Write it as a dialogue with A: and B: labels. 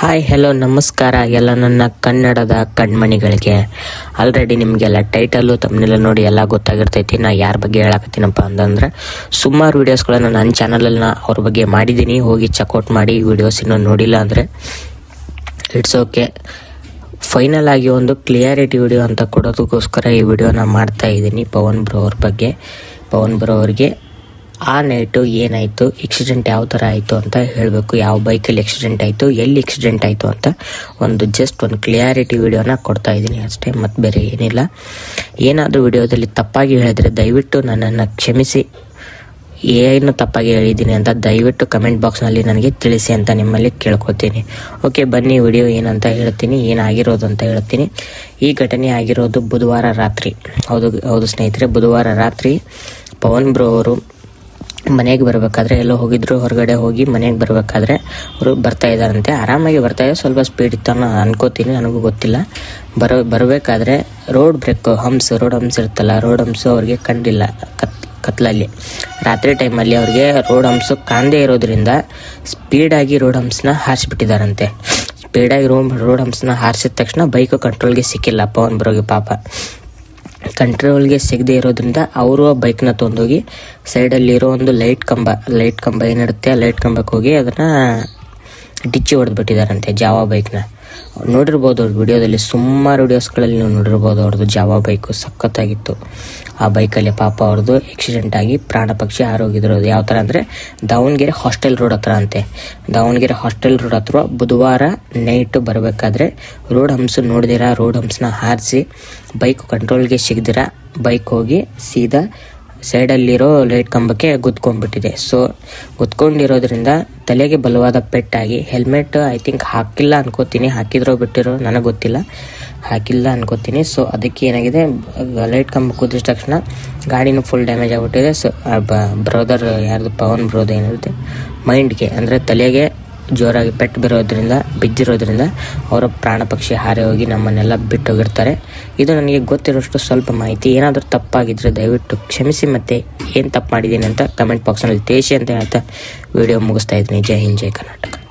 A: Hi hello ನಮಸ್ಕಾರ ಎಲ್ಲ ನನ್ನ ಕನ್ನಡದ ಕಣ್ಮಣಿಗಳಿಗೆ. ಆಲ್ರೆಡಿ ನಿಮಗೆಲ್ಲ ಟೈಟಲ್ಲು ತಮ್ಮನೆಲ್ಲ ನೋಡಿ ಎಲ್ಲ ಗೊತ್ತಾಗಿರ್ತೈತಿ. ನಾ ಯಾರ ಬಗ್ಗೆ ಹೇಳಕತ್ತೀನಪ್ಪ ಅಂತಂದ್ರೆ, ಸುಮಾರು ವೀಡಿಯೋಸ್ಗಳನ್ನು ನನ್ನ ಚಾನಲಲ್ಲಿ ನಾ ಅವ್ರ ಬಗ್ಗೆ ಮಾಡಿದ್ದೀನಿ ಹೋಗಿ ಚೆಕ್ಔಟ್ ಮಾಡಿ ವೀಡಿಯೋಸ್ ಇನ್ನೂ ನೋಡಿಲ್ಲ ಅಂದರೆ ಇಟ್ಸ್ ಓಕೆ ಫೈನಲ್ ಆಗಿ ಒಂದು ಕ್ಲಿಯಾರಿಟಿ ವಿಡಿಯೋ ಅಂತ ಕೊಡೋದಕ್ಕೋಸ್ಕರ ಈ ವಿಡಿಯೋನ ಮಾಡ್ತಾ ಇದ್ದೀನಿ ಪವನ್ ಬ್ರೋ ಅವ್ರ ಬಗ್ಗೆ. ಪವನ್ ಬ್ರೋ ಅವ್ರಿಗೆ ಆ ನೈಟು ಏನಾಯಿತು ಆಕ್ಸಿಡೆಂಟ್ ಯಾವ ಥರ ಆಯಿತು ಅಂತ ಹೇಳಬೇಕು. ಯಾವ ಬೈಕಲ್ಲಿ ಆಕ್ಸಿಡೆಂಟ್ ಆಯಿತು, ಎಲ್ಲಿ ಆಕ್ಸಿಡೆಂಟ್ ಆಯಿತು ಅಂತ ಒಂದು ಜಸ್ಟ್ ಒಂದು ಕ್ಲಿಯಾರಿಟಿ ವಿಡಿಯೋನ ಕೊಡ್ತಾ ಇದ್ದೀನಿ ಅಷ್ಟೇ ಮತ್ತು ಬೇರೆ ಏನಿಲ್ಲ. ಏನಾದರೂ ವಿಡಿಯೋದಲ್ಲಿ ತಪ್ಪಾಗಿ ಹೇಳಿದರೆ ದಯವಿಟ್ಟು ನನ್ನನ್ನು ಕ್ಷಮಿಸಿ. ಏನು ತಪ್ಪಾಗಿ ಹೇಳಿದ್ದೀನಿ ಅಂತ ದಯವಿಟ್ಟು ಕಮೆಂಟ್ ಬಾಕ್ಸ್ನಲ್ಲಿ ನನಗೆ ತಿಳಿಸಿ ಅಂತ ನಿಮ್ಮಲ್ಲಿ ಕೇಳ್ಕೊತೀನಿ. ಓಕೆ ಬನ್ನಿ ವಿಡಿಯೋ ಏನಂತ ಹೇಳ್ತೀನಿ, ಏನಾಗಿರೋದು ಅಂತ ಹೇಳ್ತೀನಿ. ಈ ಘಟನೆ ಆಗಿರೋದು ಬುಧವಾರ ರಾತ್ರಿ. ಹೌದು ಹೌದು ಸ್ನೇಹಿತರೆ, ಬುಧವಾರ ರಾತ್ರಿ ಪವನ್ ಬ್ರೋ ಅವರು ಮನೆಗೆ ಬರಬೇಕಾದ್ರೆ ಎಲ್ಲೋ ಹೋಗಿದ್ರು, ಹೊರಗಡೆ ಹೋಗಿ ಮನೆಗೆ ಬರಬೇಕಾದ್ರೆ ಅವರು ಬರ್ತಾ ಇದ್ದಾರಂತೆ. ಆರಾಮಾಗಿ ಬರ್ತಾ ಇದ್ದಾರೆ. ಸ್ವಲ್ಪ ಸ್ಪೀಡ್ ಇತ್ತು ಅನ್ನೋ ಅನ್ಕೋತೀನಿ, ನನಗೂ ಗೊತ್ತಿಲ್ಲ. ಬರೋ, ಬರಬೇಕಾದ್ರೆ road break humps road humps ಇರುತ್ತಲ್ಲ ರೋಡ್ ಹಂಪ್ಸು ಅವ್ರಿಗೆ ಕಂಡಿಲ್ಲ. ಕತ್, ಕತ್ಲಲ್ಲಿ. ರಾತ್ರಿ ಟೈಮಲ್ಲಿ ಅವ್ರಿಗೆ ರೋಡ್ ಹಂಪ್ಸು ಕಾಣದೇ ಇರೋದ್ರಿಂದ ಸ್ಪೀಡಾಗಿ ರೋಡ್ ಹಂಪ್ಸ್ನ ಹಾರಿಸ್ಬಿಟ್ಟಿದ್ದಾರಂತೆ. ಸ್ಪೀಡಾಗಿ ರೋಮ್ ರೋಡ್ ಹಂಪ್ಸ್ನ ಹಾರಿಸಿದ ತಕ್ಷಣ ಬೈಕು ಕಂಟ್ರೋಲ್ಗೆ ಸಿಕ್ಕಿಲ್ಲ. ಪವನ್ ಬ್ರೋಗೆ ಪಾಪ. ಕಂಟ್ರೋಲ್ಗೆ ಸಿಗದೆ ಇರೋದ್ರಿಂದ ಅವರು ಆ ಬೈಕ್ನ ತೊಗೊಂಡೋಗಿ ಸೈಡಲ್ಲಿರೋ ಒಂದು ಲೈಟ್ ಕಂಬ ಲೈಟ್ ಕಂಬ ಏನಿರುತ್ತೆ ಆ ಲೈಟ್ ಕಂಬಕ್ಕೆ ಹೋಗಿ ಅದನ್ನು ಡಿಚ್ಚಿ ಹೊಡೆದ್ಬಿಟ್ಟಿದ್ದಾರಂತೆ ಜಾವಾ ಬೈಕ್ನ. ನೋಡಿರ್ಬೋದು ಅವ್ರ ವಿಡಿಯೋದಲ್ಲಿ ಸುಮಾರು ವಿಡಿಯೋಸ್ಗಳಲ್ಲಿ ನೀವು ನೋಡಿರ್ಬೋದು ಅವ್ರದ್ದು ಜಾವ ಬೈಕು ಸಖತ್ತಾಗಿತ್ತು. ಆ ಬೈಕಲ್ಲಿ ಪಾಪ ಅವ್ರದ್ದು ಆಕ್ಸಿಡೆಂಟ್ ಆಗಿ ಪ್ರಾಣ ಪಕ್ಷಿ ಆರೋಗಿದ್ರು ಯಾವ ಥರ ಅಂದರೆ ದಾವಣಗೆರೆ ಹಾಸ್ಟೆಲ್ ರೋಡ್ ಹತ್ರ ಅಂತೆ. ದಾವಣಗೆರೆ ಹಾಸ್ಟೆಲ್ ರೋಡ್ ಹತ್ರ ಬುಧವಾರ ನೈಟ್ ಬರಬೇಕಾದ್ರೆ ರೋಡ್ ಹಂಪ್ಸ್ ನೋಡಿದಿರ ರೋಡ್ ಹಂಪ್ಸ್ನ ಹಾರಿಸಿ ಬೈಕ್ ಕಂಟ್ರೋಲ್ಗೆ ಸಿಗದಿರ ಬೈಕ್ ಹೋಗಿ ಸೀದಾ ಸೈಡಲ್ಲಿರೋ ಲೈಟ್ ಕಂಬಕ್ಕೆ ಗುದ್ಕೊಂಡ್ಬಿಟ್ಟಿದೆ. ಸೊ ಗುದ್ಕೊಂಡಿರೋದ್ರಿಂದ ತಲೆಗೆ ಬಲವಾದ ಪೆಟ್ಟಾಗಿ ಹೆಲ್ಮೆಟ್ ಐ ಥಿಂಕ್ ಹಾಕಿಲ್ಲ ಅನ್ಕೋತೀನಿ. ಹಾಕಿದ್ರೋ ಬಿಟ್ಟಿರೋ ನನಗೆ ಗೊತ್ತಿಲ್ಲ. ಹಾಕಿಲ್ಲ ಅನ್ಕೋತೀನಿ. ಸೊ ಅದಕ್ಕೆ ಏನಾಗಿದೆ? ಲೈಟ್ ಕಂಬ ಕುದಿದ ತಕ್ಷಣ ಗಾಡಿನೂ ಫುಲ್ ಡ್ಯಾಮೇಜ್ ಆಗಿಬಿಟ್ಟಿದೆ. ಸೊ ಬ್ರದರ್ ಯಾರ್ದು? ಪವನ್ ಬ್ರೋದರ್ ಏನಿರುತ್ತೆ? ಮೈಂಡ್ಗೆ ಅಂದರೆ ತಲೆಗೆ ಜೋರಾಗಿ ಪೆಟ್ಟು ಬಿರೋದ್ರಿಂದ, ಬಿದ್ದಿರೋದ್ರಿಂದ ಅವರ ಪ್ರಾಣ ಪಕ್ಷಿ ಹಾರಿ ಹೋಗಿ ನಮ್ಮನ್ನೆಲ್ಲ ಬಿಟ್ಟು ಹೋಗಿರ್ತಾರೆ ಇದು ನನಗೆ ಗೊತ್ತಿರೋಷ್ಟು ಸ್ವಲ್ಪ ಮಾಹಿತಿ. ಏನಾದರೂ ತಪ್ಪಾಗಿದ್ದರೆ ದಯವಿಟ್ಟು ಕ್ಷಮಿಸಿ ಮತ್ತು ಏನು ತಪ್ಪು ಮಾಡಿದ್ದೀನಿ ಅಂತ ಕಮೆಂಟ್ ಬಾಕ್ಸ್ನಲ್ಲಿ ತಿಳಿಸಿ ಅಂತ ಹೇಳ್ತಾ ವಿಡಿಯೋ ಮುಗಿಸ್ತಾ ಇದ್ದೀನಿ. ಜೈ ಹಿಂದ್, ಜೈ ಕರ್ನಾಟಕ.